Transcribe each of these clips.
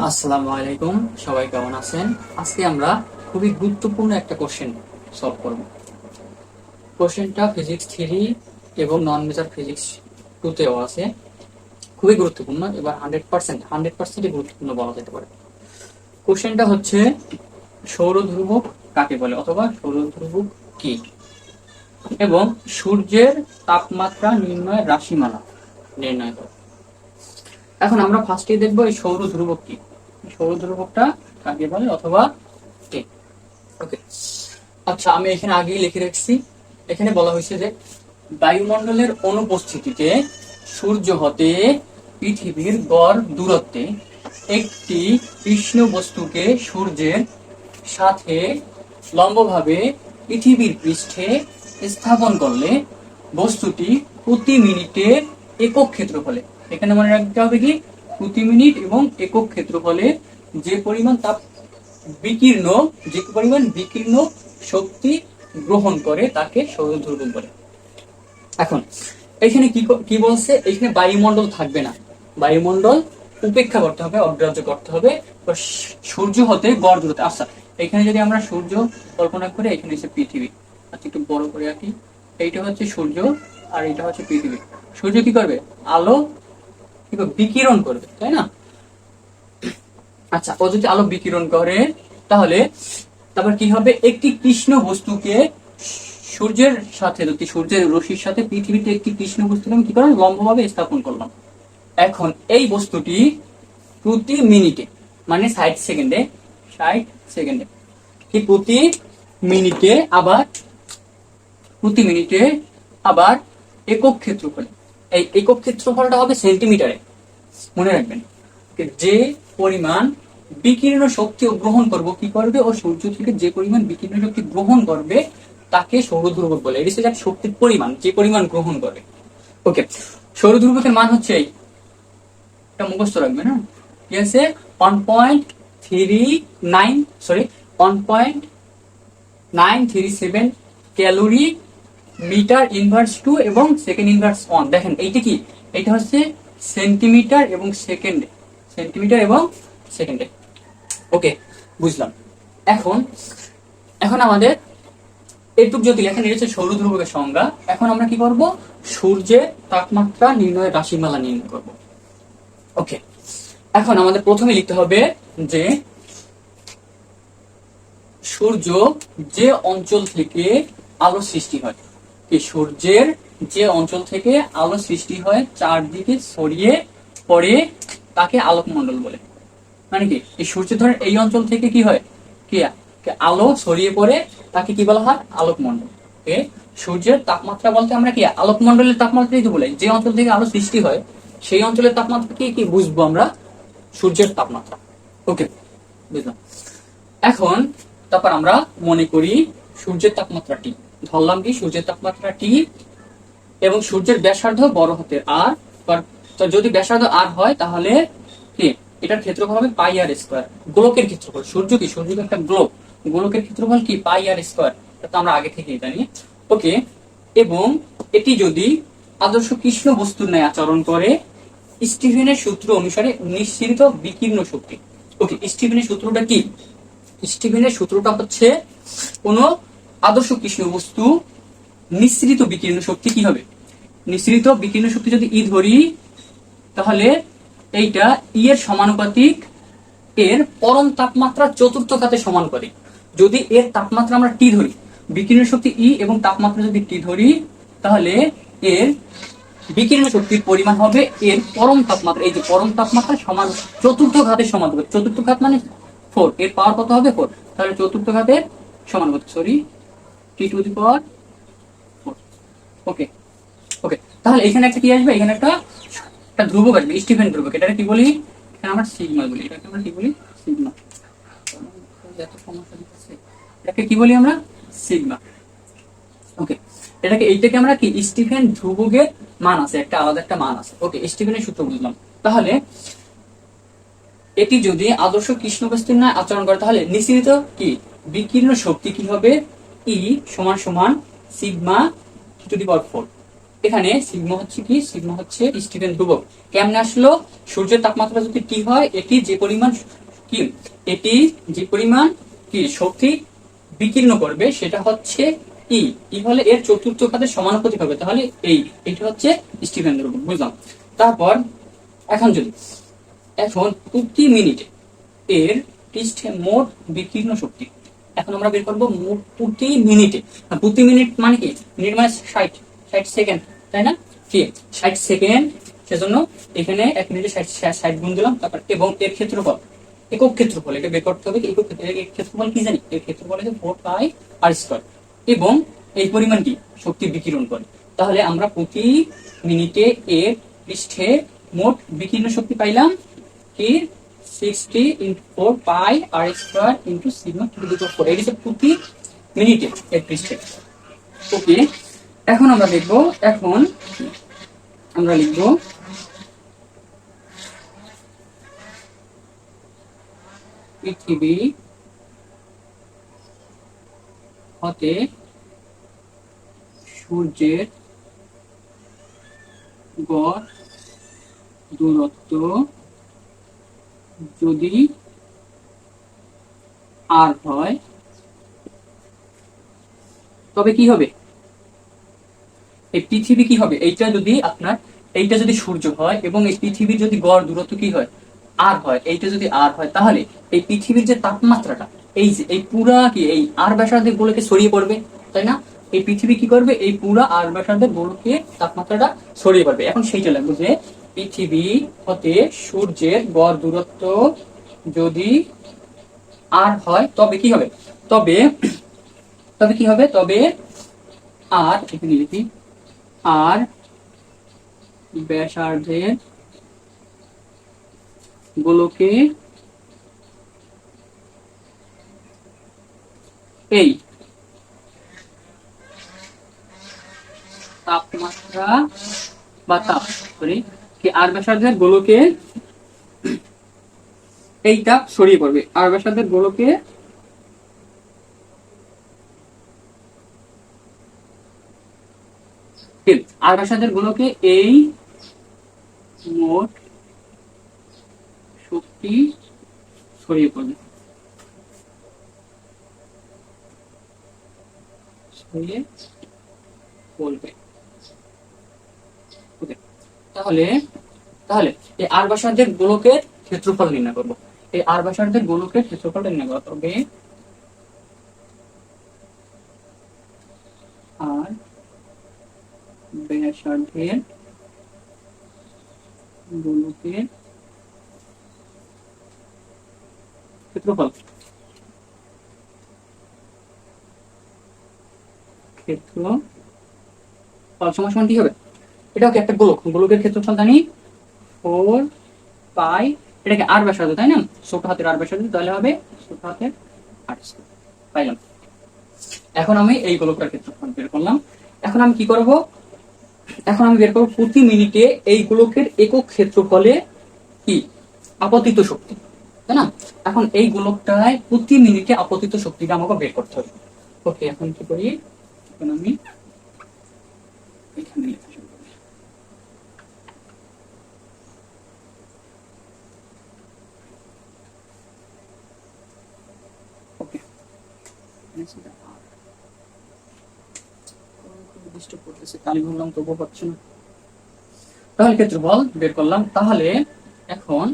আসসালামু আলাইকুম, সবাই কেমন আছেন? আজকে আমরা খুবই গুরুত্বপূর্ণ একটা কোশ্চেন সলভ করব। কোশ্চেনটা ফিজিক্স থ্রি এবং নন মেজার ফিজিক্স টুতেও আছে। খুবই গুরুত্বপূর্ণ, এবার হান্ড্রেড পার্সেন্ট হান্ড্রেড পার্সেন্টই গুরুত্বপূর্ণ বলা যেতে পারে। কোশ্চেনটা হচ্ছে সৌর ধ্রুবক কাকে বলে অথবা সৌর ধ্রুবক কি? এবং সূর্যের তাপমাত্রা নির্ণয়ের রাশিমালা নির্ণয় করে এখন আমরা ফার্স্টে দেখব এই সৌর ধ্রুবক কি? সৌর ধ্রুবকটা কাকে বলে অথবা কে? ওকে আচ্ছা আমি এখানে আগেই লিখে রাখছি। এখানে বলা হয়েছে যে বায়ুমণ্ডলের অনুপস্থিতিতে সূর্য হতে পৃথিবীর গড় দূরত্বে একটি কৃষ্ণ বস্তুকে সূর্যের সাথে লম্বভাবে পৃথিবীর পৃষ্ঠে স্থাপন করলে বস্তুটি প্রতি মিনিটে একক ক্ষেত্রফলে এখানে মনে রাখতে হবে কি? প্রতি মিনিট এবং একক ক্ষেত্রফলে যে পরিমাণ তাপ বিকীর্ণ, যে পরিমাণ বিকীর্ণ শক্তি গ্রহণ করে তাকে সৌর ধ্রুবক বলে। এখন এখানে কি কি বলছে? এখানে বায়ুমণ্ডল থাকবে না। বায়ুমণ্ডল উপেক্ষা করতে হবে, অগ্রাহ্য করতে হবে। সূর্য হতে গড় দূরত্ব। আচ্ছা এখানে যদি আমরা সূর্য কল্পনা করে, এখানে হচ্ছে পৃথিবী। আচ্ছা একটু বড় করে রাখি এইটা হচ্ছে সূর্য আর এটা হচ্ছে পৃথিবী। সূর্য কি করবে? আলো কি বিকিরণ করবে, তাই না? আচ্ছা ও যদি আলো বিকিরণ করে, তাহলে তারপর কি হবে? একটি কৃষ্ণ বস্তুকে সূর্যের সাথে যদি সূর্যের রশ্মির সাথে পৃথিবীতে একটি কৃষ্ণ বস্তুকে আমি কি করলাম লম্বভাবে স্থাপন করলাম। এখন এই বস্তুটি প্রতি মিনিটে মানে ষাট সেকেন্ডে ষাট সেকেন্ডে, কি প্রতি মিনিটে আবার, প্রতি মিনিটে আবার একক ক্ষেত্রফল এই একক ক্ষেত্রফলটা হবে সেন্টিমিটারে। মনে রাখবেন। যে পরিমাণ বিকিরণ শক্তি গ্রহণ করব কি করবে? ও সূর্য থেকে যে পরিমাণ বিকিরণ শক্তি গ্রহণ করবে, তাকে সৌর ধ্রুবক বলে এটি হচ্ছে শক্তির পরিমাণ, যে পরিমাণ গ্রহণ করবে। ওকে সৌর ধ্রুবকের মান হচ্ছে এই। এটা মুখস্থ রাখবে না কি আছে? One point three nine sorry one point nine three seven calorie metre inverse two এবং সেকেন্ড ইনভার্স ওয়ান দেখেন, এইটা কি? এটা হচ্ছে সেন্টিমিটার এবং সেকেন্ডে সেন্টিমিটার এবং সেকেন্ডে ওকে, বুঝলাম। এখন এখন আমাদের এটুক যদি এটা হচ্ছে সৌর ধ্রুবকের সংজ্ঞা, এখন আমরা কি করব? সূর্যের তাপমাত্রা নির্ণয়ের রাশিমালা নির্ণয় করব। ওকে, এখন আমাদের প্রথমে লিখতে হবে যে সূর্য যে অঞ্চল থেকে আলো সৃষ্টি হয়। কি সূর্যের যে অঞ্চল থেকে আলো সৃষ্টি হয় চারদিকে ছড়িয়ে পড়ে তাকে আলোকমণ্ডল বলে। মানে কি? এই সূর্য ধরেন এই অঞ্চল থেকে কি হয়? কি? আলো ছড়িয়ে পড়ে তাকে কি বলা হয়? আলোকমণ্ডল। ওকে সূর্যের তাপমাত্রা বলতে আমরা কি? আলোকমণ্ডলের তাপমাত্রাই তো বলে, যে অঞ্চল থেকে আলো সৃষ্টি হয়, সেই অঞ্চলের তাপমাত্রা কি? কি বুঝব আমরা? সূর্যের তাপমাত্রা। ওকে, বুঝলাম। এখন তারপর আমরা মনে করি সূর্যের তাপমাত্রা টি ধরলাম কি, সূর্যের তাপমাত্রা টি এবং সূর্যের ব্যাসার্ধ বড় হতে আর যদি ব্যাসার্ধ আর হয়, তাহলে কি? এটার ক্ষেত্রফল হবে পাই আর স্কোয়ার গোলকের ক্ষেত্রফল, সূর্য কি? সূর্য একটা গ্লোব গোলকের ক্ষেত্রফল কি? পাই আর স্কোয়ার তো আমরা আগে থেকেই জানি। ওকে এবং এটি যদি আদর্শ কৃষ্ণ বস্তুর ন্যায় আচরণ করে, স্টিফেনের সূত্র অনুসারে নিঃসৃত বিকীর্ণ শক্তি। ওকে স্টিফেনের সূত্রটা কি? স্টিফেনের সূত্রটা হচ্ছে কোন আদর্শ কৃষ্ণ বস্তু নিঃসৃত বিকীর্ণ শক্তি কি হবে? নিঃসৃত বিকীর্ণ শক্তি যদি ই ধরি, তাহলে এইটা ই এর সমানুপাতিক, এর পরম তাপমাত্রা চতুর্থ ঘাতে সমানুপাতিক। যদি এর তাপমাত্রা আমরা টি ধরি, বিকীর্ণ শক্তি ই এবং তাপমাত্রা যদি টি ধরি, তাহলে এর বিকীর্ণ শক্তির পরিমাণ হবে এর পরম তাপমাত্রা। এই যে পরম তাপমাত্রা সমান চতুর্থ ঘাতের সমানুপাতিক। চতুর্থ ঘাত মানে ফোর এর পাওয়ার কত হবে ফোর তাহলে চতুর্থ ঘাতের সমানুপাতিক সরি টি দি পাওয়ার ওকে ওকে তাহলে এখানে একটা কি আসবে? এখানে একটা একটা ধ্রুবক আসবে, স্টিফেন ধ্রুবক। কি বলি? আমরা সিগমা বলি। এটাকে আমরা কি বলি? সিগমা। এটাকে কি বলি আমরা? সিগমা। ওকে এটাকে, এইটাকে আমরা কি? স্টিফেন ধ্রুবকের মান আছে, একটা আলাদা একটা মান আছে। ওকে স্টিফেনের সূত্র বুঝলাম। তাহলে এটি যদি আদর্শ কৃষ্ণ বস্তুর ন্যায় আচরণ করে, তাহলে নিশ্চিত কি? বিকীর্ণ শক্তি কি হবে? ই সমান সমান sigma to the power four. এখানে সিগমা হচ্ছে কি? সিগমা হচ্ছে স্টিফেন ধ্রুবক। কেমনে আসলো? সূর্যের তাপমাত্রা যদি টি হয়, এটি যে পরিমাণ কি? এটি যে পরিমাণ কি? শক্তি বিকীর্ণ করবে, সেটা হচ্ছে ই। ই হলে এর চতুর্থ ঘাতের সমানুপাতিক হবে। তাহলে এই, এটা হচ্ছে স্টিফেন ধ্রুবক, বুঝলাম? তারপর, এখন যদি, এখন প্রতি মিনিটে এর পৃষ্ঠে মোট বিকীর্ণ শক্তি এখন আমরা বের করব প্রতি মিনিটে। প্রতি মিনিট মানে কি? মিনিট মানে ষাট ষাট সেকেন্ড, তাই না? কি? ষাট সেকেন্ড, সেজন্য এখানে এক মিনিটে ষাট ষাট গুণ দিলাম, তারপর এবং এর ক্ষেত্রফল, একক ক্ষেত্রফল এটা বের করতে হবে একক ক্ষেত্রফল কি জানি? এর ক্ষেত্রফল হচ্ছে ফোর পাই আর স্কোয়ার। এবং এই পরিমাণ কি? শক্তি বিকিরণ করে। তাহলে আমরা প্রতি মিনিটে এর পৃষ্ঠে মোট বিকীর্ণ শক্তি পাইলাম কি? Sixty into four pi R square into sigma to the four এটি হচ্ছে প্রতি মিনিটে পৃষ্ঠে। ওকে, এখন আমরা এখন আমরা পৃথিবী হতে সূর্যের গড় দূরত্ব যদি আর হয়, তবে কি হবে? এই পৃথিবী কি হবে? এইটা যদি আপনার, এইটা যদি সূর্য হয় এবং এই পৃথিবীর যদি গড় দূরত্ব কি হয়? আর হয়। এইটা যদি আর হয়, তাহলে এই পৃথিবীর যে তাপমাত্রাটা, এই যে, এই পুরা কি, এই আর ব্যাসার্ধের গোলকে ছড়িয়ে পড়বে, তাই না? এই পৃথিবী কি করবে? এই পুরা আর ব্যাসার্ধের গোলকে তাপমাত্রাটা ছড়িয়ে পড়বে। এখন সেইটা লাগবে যে পৃথিবী হতে সূর্যের গড় দূরত্ব যদি আর হয়, তবে কি হবে? তবে তবে কি হবে? তবে আর, এখানে লিখি, আর ব্যাসার্ধের গোলকে এই তাপমাত্রা বা তাপ সরি আর ব্যাসার্ধের গোলকে এই তাপ ছড়িয়ে পড়বে। আর ব্যাসার্ধের গোলকে আর ব্যাসার্ধের গোলকে এই মোট শক্তি ছড়িয়ে পড়বে। ছড়িয়ে পড়বে। তাহলে তাহলে এই আর ব্যাসার্ধের গোলকের ক্ষেত্রফল নির্ণয় করব। এই আর ব্যাসার্ধের গোলকের ক্ষেত্রফলটা নির্ণয় করতে হবে আর ব্যাসার্ধের গোলকের ক্ষেত্রফল। ক্ষেত্রফল সমান সমান কি হবে? এটাও কি একটা গোলক? গোলকের ক্ষেত্রফল জানি ফোর পাই এটাকে আর ব্যাসার্ধ, তাই না? ছোট হাতের আর ব্যাসার্ধ, তাহলে হবে ছোট হাতের আট পাইলাম। এখন আমি এই গোলকটার ক্ষেত্রফল বের করলাম। এখন আমি কি করব? এখন আমি বের করব প্রতি মিনিটে এই গোলকের একক ক্ষেত্রফলে কি? আপতিত শক্তি, তাই না? এখন এই গোলকটায় প্রতি মিনিটে আপতিত শক্তিটা আমাকে বের করতে হবে। ওকে, এখন কি করি? এখন আমি এখানে লেখা শুরু করি ওকে ডিস্টার্ব করতেছে কালি বললাম তবুও পাচ্ছি না তাহলে ক্ষেত্রফল বের করলাম তাহলে এখন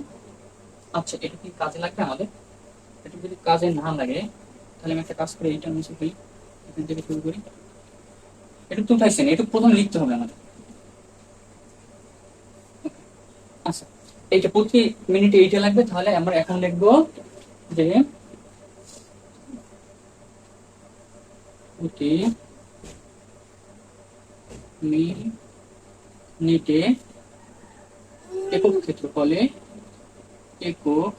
আচ্ছা এটা কি কাজে লাগবে আমাদের এটা যদি কাজে না লাগে তাহলে আমি একটা কাজ করি এইটা মুছে ফেলি এখান থেকে শুরু করি এটা তো উঠাইছেন এটা প্রথম লিখতে হবে আমাদের আচ্ছা এইটা প্রতি মিনিটে এইটা লাগবে তাহলে আমরা এখন লিখব যে প্রতি মিনিটে একক ক্ষেত্রফলে একক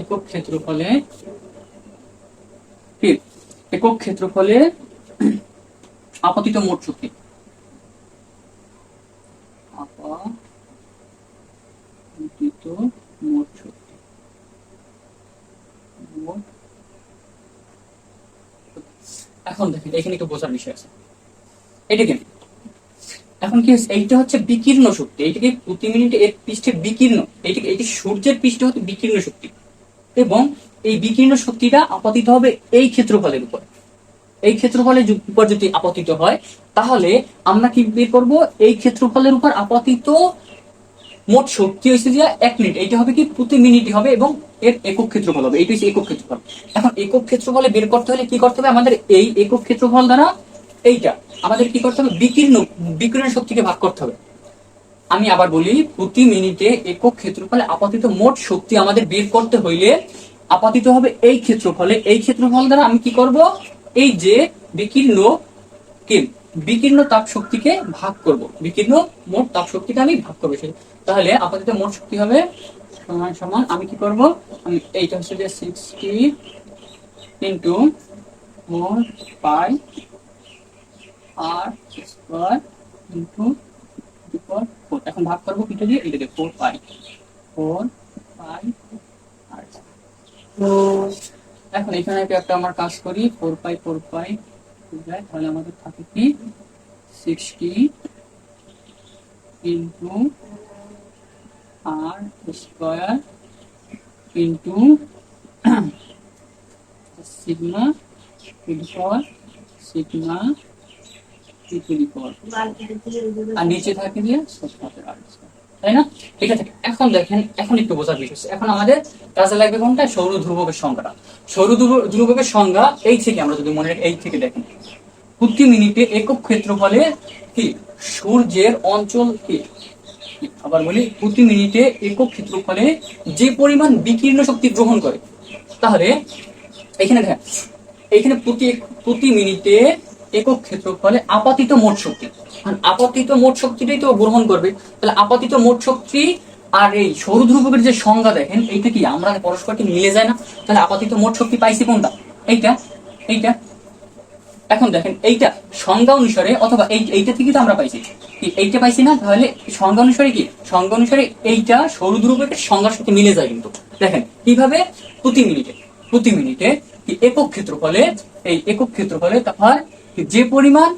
একক ক্ষেত্রফলে একক ক্ষেত্রফলে আপতিত মোট শক্তি। আপতিত মোট শক্তি মোট শক্তি। এখন দেখেন, এখানে একটু বোঝার বিষয় আছে। এটা কি? এখন কি এইটা হচ্ছে বিকীর্ণ শক্তি। এইটাকে প্রতি মিনিটে এক পৃষ্ঠে বিকীর্ণ? এইটাকে এটি সূর্যের পৃষ্ঠে হচ্ছে বিকীর্ণ শক্তি। এবং এই বিকীর্ণ শক্তিটা আপাতিত হবে এই ক্ষেত্রফলের উপর। এই ক্ষেত্রফলের উপর যদি আপতিত হয়, তাহলে আমরা কি বের করব? এই ক্ষেত্রফলের উপর আপাতিত মোট শক্তি হয়েছে যে এক মিনিট। এইটা হবে কি প্রতি মিনিটই হবে এবং এর একক ক্ষেত্রফল হবে। এইটা হচ্ছে একক ক্ষেত্রফল। এখন একক ক্ষেত্রফলে বের করতে হলে কি করতে হবে? আমাদের এই একক ক্ষেত্রফল দ্বারা এইটা, আমাদের কি করতে হবে? বিকীর্ণ বিকিরণ শক্তিকে ভাগ করতে হবে। আমি আবার বলি, প্রতি মিনিটে একক ক্ষেত্রফলে আপাতিত মোট শক্তি আমাদের বের করতে হইলে আপাতিত হবে এই ক্ষেত্রফলে। এই ক্ষেত্রফল দ্বারা আমি কি করব? এই যে বিকীর্ণ কি বিকীর্ণ তাপ শক্তিকে ভাগ করব। বিকীর্ণ মোট তাপ শক্তিকে আমি ভাগ করব। তাহলে আপাতত মোট শক্তি হবে সমান সমান, আমি কি করব? আমি এইটা হচ্ছে যে সিক্সটি ইন্টু মোট pi R square into four এখন ভাগ করব কিটা দিয়ে? Four pi. ফোর পাই আর এখন এখানে একটা আমার কাজ করি। Four pi four pi. যায় তাহলে আমাদের থাকে কি sixty into R square into sigma ইনফর sigma আর নিচে থাকে দিয়ে। তাই না? এটা থেকে এখন দেখেন, এখন একটু বোঝার বিষয় এখন আমাদের কাজে লাগবে কোনটা? সৌর ধ্রুবকের সংখ্যাটা সৌর ধ্রুবকের সংজ্ঞা এই থেকে আমরা যদি মনে এই থেকে দেখেন। প্রতি মিনিটে একক ক্ষেত্রফলে কি? সূর্যের অঞ্চল কি? আবার বলি, প্রতি মিনিটে একক ক্ষেত্রফলে যে পরিমাণ বিকীর্ণ শক্তি গ্রহণ করে, তাহলে এখানে দেখেন, এখানে প্রতি প্রতি মিনিটে একক ক্ষেত্রফলে আপাতিত মোট শক্তি। আপাতিত মোট শক্তিটাই তো গ্রহণ করবে। তাহলে আপাতিত মোট শক্তি আর এই সৌর ধ্রুবকের যে সংজ্ঞা দেখেন, এইটা কি? আমরা পরস্পরকে মিলে যায় না? তাহলে আপাতিত মোট শক্তি পাইছি কোনটা? এইটা? এইটা? এখন দেখেন, এইটা সংজ্ঞা অনুসারে অথবা এই, এইটা থেকে তো আমরা পাইছি। এইটা পাইছি না? তাহলে সংজ্ঞা অনুসারে কি? সংজ্ঞা অনুসারে এইটা সৌর ধ্রুবকের সংজ্ঞার সাথে মিলে যায় কিন্তু। দেখেন, কীভাবে? প্রতি মিনিটে। প্রতি মিনিটে একক ক্ষেত্রফলে, এই একক ক্ষেত্রফলে তার যে পরিমাণ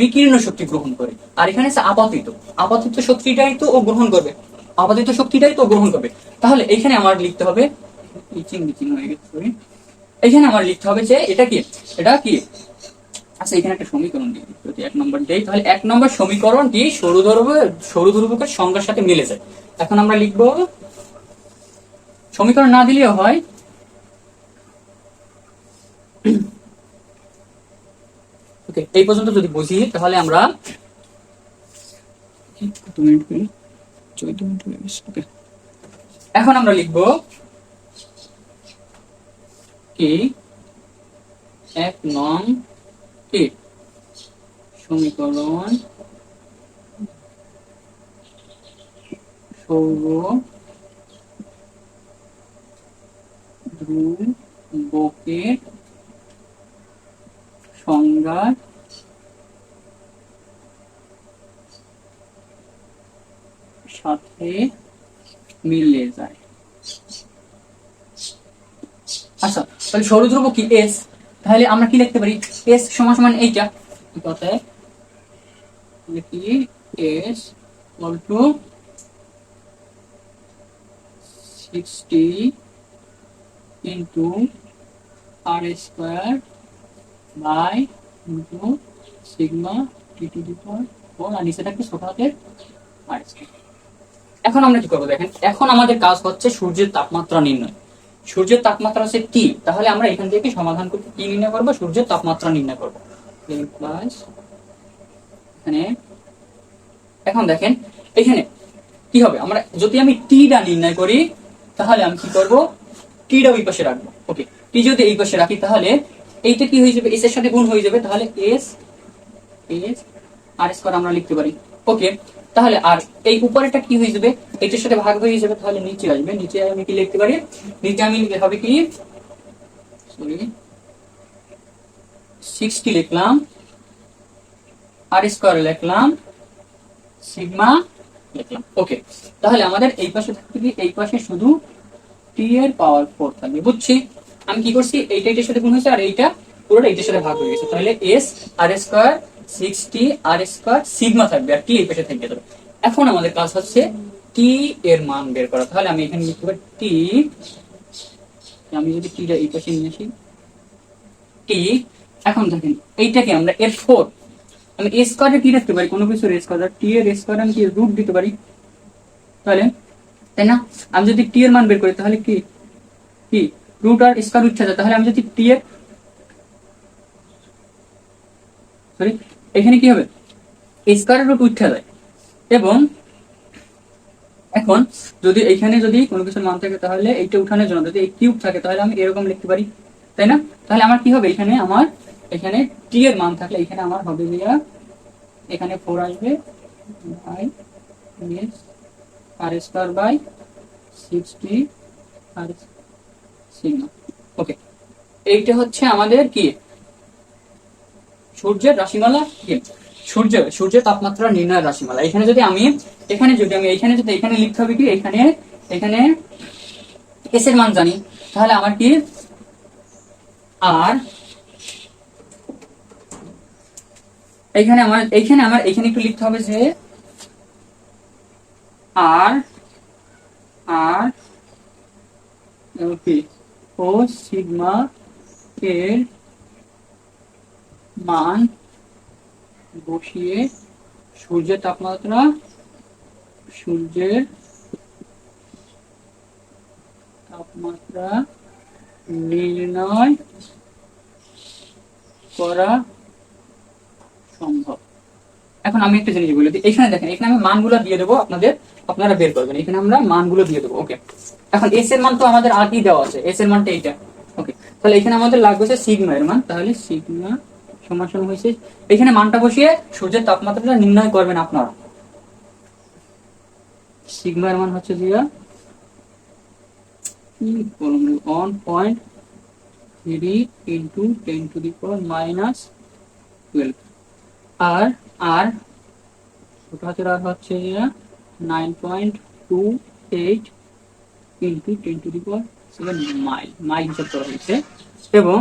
বিকীর্ণ শক্তি গ্রহণ করে। আর এখানে আছে আপাতিত। আপাতিত শক্তিটাই তো ও গ্রহণ করবে। আপাতিত শক্তিটাই তো গ্রহণ করবে। তাহলে এখানে আমার লিখতে হবে। এখানে আমার লিখতে হবে যে এটা কি? এটা কি? আচ্ছা এখানে একটা সমীকরণ দিই, যদি এক নম্বর দেই, তাহলে এক নম্বর সমীকরণটি সরু ধ্রুব সরু ধ্রুবকের সংখ্যার সাথে মিলে যায়। এখন আমরা লিখব, সমীকরণ না দিলেও হয়। ওকে এই পর্যন্ত যদি বুঝি তাহলে আমরা এখন আমরা লিখব কি এক নং কি সমীকরণ সৌর ধ্রুবকের সংজ্ঞার সাথে মিলে যায়। আচ্ছা তাহলে সৌর ধ্রুব কি? এস তাহলে আমরা কি লিখতে পারি? এস সমান সমান এইটা। কথায় লিখি S equal to sixty into R square by into sigma four আর নিচে থাকবে ছোট হাতের? এখন আমরা কি করব দেখেন? এখন আমাদের কাজ হচ্ছে সূর্যের তাপমাত্রা নির্ণয়। সূর্যের তাপমাত্রা হচ্ছে টি তাহলে আমরা এখান থেকে সমাধান করতে কি নির্ণয় করব? সূর্যের তাপমাত্রা নির্ণয় করব। প্লাস এখানে। এখন দেখেন, এখানে কি হবে? আমরা যদি আমি টিটা নির্ণয় করি, তাহলে আমি কি করব? টিটা ওই পাশে রাখব। ওকে টি যদি এই পাশে রাখি, তাহলে এইটা কি হয়ে যাবে? এস এর সাথে গুণ হয়ে যাবে। তাহলে এস এস আর স্কোয়ার আমরা লিখতে পারি। ওকে তাহলে আর এই উপরেটা কি হয়ে যাবে? এটার সাথে ভাগ হয়ে যাবে। তাহলে নিচে আসবে। নিচে আমি কি লিখতে পারি? নিচে আমি হবে কি? সরি সিক্সটি লিখলাম। আর স্কোয়ার লিখলাম। সিগমা লিখলাম। ওকে তাহলে আমাদের এই পাশে থাকবে কি? এই পাশে শুধু টি এর পাওয়ার ফোর থাকবে। বুঝছি? আমি কি করছি? এইটা এটার সাথে গুণ হয়েছে, আর এইটা পুরোটা এইটার সাথে ভাগ হয়ে গেছে। তাহলে S R square sixty R square sigma থাকবে, আর টি এই পাশে থেকে যাবে এখন আমাদের কাজ হচ্ছে টি এর মান বের করা। তাহলে আমি এখানে লিখতে পারি টি আমি যদি টিটা এই পাশে নিয়ে আসি টি এখন দেখেন, এইটাকে আমরা এর ফোর আমি এ স্কোয়ারে কি রাখতে পারি? কোনো কিছু কিছুর স্কোয়ার টি এর স্কোয়ার আমি কি রুট দিতে পারি? তাহলে, তাই না? আমি যদি টি এর মান বের করি, তাহলে কি? কি রুট আর স্কোয়ার উঠে যায় তাহলে আমি যদি টি এর সরি এখানে কি হবে? স্কোয়ার রুট উঠে যায়। এবং এখন যদি এখানে যদি কোনো কিছুর মান থাকে, তাহলে এইটা উঠানোর জন্য, যদি এই কিউব থাকে, তাহলে আমি এরকম লিখতে পারি, তাই না? তাহলে আমার কি হবে? এখানে আমার, এখানে টি এর মান থাকলে এখানে আমার হবে গিয়া এখানে ফোর আসবে by R square by sixty R sigma okay এইটা হচ্ছে আমাদের কি? সূর্যের রাশিমালা কি? সূর্য, সূর্যের তাপমাত্রা নির্ণয়ের রাশিমালা। এখানে যদি আমি, এখানে যদি আমি, এখানে যদি, এখানে লিখতে হবে কি? এখানে এখানে এস এর মান জানি। তাহলে আমার কি? আর এখানে আমার এখানে আমার, এখানে একটু লিখতে হবে যে আর আর কি? ও সিগমা এর মান বসিয়ে সূর্যের তাপমাত্রা সূর্যের তাপমাত্রা নির্ণয় করা সম্ভব। এখন আমি একটা জিনিস বলে এখানে দেখেন, এখানে আমি মানগুলো দিয়ে দেবো, আপনাদের, আপনারা বের করবেন। এখানে আমরা মানগুলো দিয়ে দেবো ওকে এখন এস এর মান তো আমাদের কি দেওয়া আছে। এস এর মানটা এইটা ওকে তাহলে এখানে আমাদের লাগবে হচ্ছে সিগমা এর মান। তাহলে সিগমা সমান সমান হয়েছে। এখানে মানটা বসিয়ে সূর্যের তাপমাত্রাটা নির্ণয় করবেন আপনারা। সিগমা এর মান হচ্ছে দিয়া one point three into ten to the power minus twelve R আর ছোট হাতের আর হচ্ছে nine point two eight into ten to the power seven mile mile হিসাব করা হয়েছে। এবং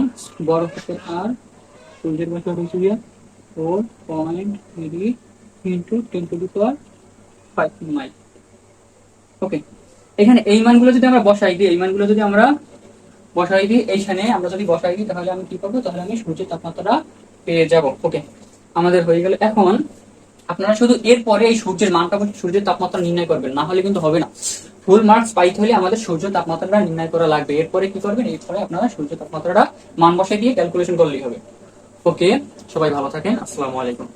বড় হাতের আর সূর্যের বছর হয়েছে four point three into ten to the power five mile okay এখানে এই মানগুলো যদি আমরা বসাই দিই, এই মানগুলো যদি আমরা বসাই দিই, এইখানে আমরা যদি বসাই দিই, তাহলে আমি কি পাবো তাহলে আমি সূর্যের তাপমাত্রা পেয়ে যাব। ওকে আমাদের হয়ে গেল। এখন আপনারা শুধু এরপরে এই সূর্যের মানটা সূর্যের তাপমাত্রা নির্ণয় করবেন, না হলে কিন্তু হবে না। ফুল মার্কস পাইতে হলে আমাদের সূর্য তাপমাত্রাটা নির্ণয় করা লাগবে। এরপরে কি করবেন? এরপরে আপনারা সূর্য তাপমাত্রাটা মান বসাই দিয়ে ক্যালকুলেশন করলেই হবে। ওকে সবাই ভালো থাকেন। আসসালামু আলাইকুম।